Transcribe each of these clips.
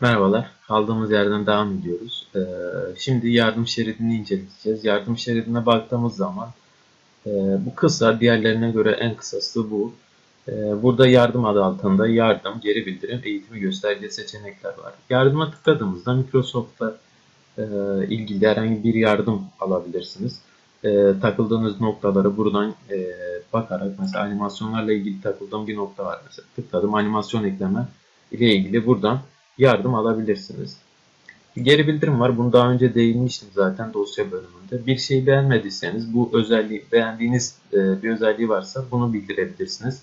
Merhabalar, kaldığımız yerden devam ediyoruz. Ee, şimdi yardım şeridini inceleyeceğiz. Yardım şeridine baktığımız zaman e, bu kısa, diğerlerine göre en kısası bu. Ee, burada yardım adı altında yardım, geri bildirim, eğitimi gösterge seçenekler var. Yardıma tıkladığımızda Microsoft'la e, ilgili herhangi bir yardım alabilirsiniz. E, takıldığınız noktaları buradan e, bakarak mesela animasyonlarla ilgili takıldığım bir nokta var mesela tıkladım animasyon ekleme ile ilgili buradan yardım alabilirsiniz. Geri bildirim var. Bunu daha önce değinmiştim zaten dosya bölümünde. Bir şeyi beğenmediyseniz bu özelliği beğendiğiniz e, bir özelliği varsa bunu bildirebilirsiniz.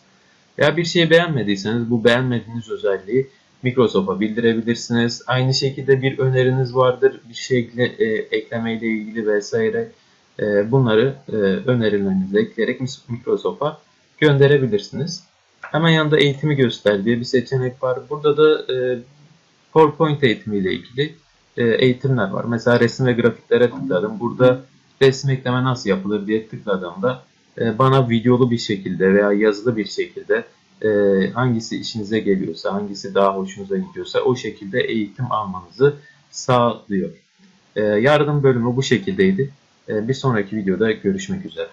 Veya bir şeyi beğenmediyseniz bu beğenmediğiniz özelliği Microsoft'a bildirebilirsiniz. Aynı şekilde bir öneriniz vardır. Bir şey e, ekleme ile ilgili vesaire e, bunları e, önerilerinize ekleyerek Microsoft'a gönderebilirsiniz. Hemen yanında eğitimi göster diye bir seçenek var. Burada da e, PowerPoint eğitimi ile ilgili e, eğitimler var. Mesela resim ve grafiklere tıkladım. Burada resim ekleme nasıl yapılır diye tıkladığımda e, bana videolu bir şekilde veya yazılı bir şekilde e, hangisi işinize geliyorsa, hangisi daha hoşunuza gidiyorsa o şekilde eğitim almanızı sağlıyor. Yardım bölümü bu şekildeydi. Bir sonraki videoda görüşmek üzere.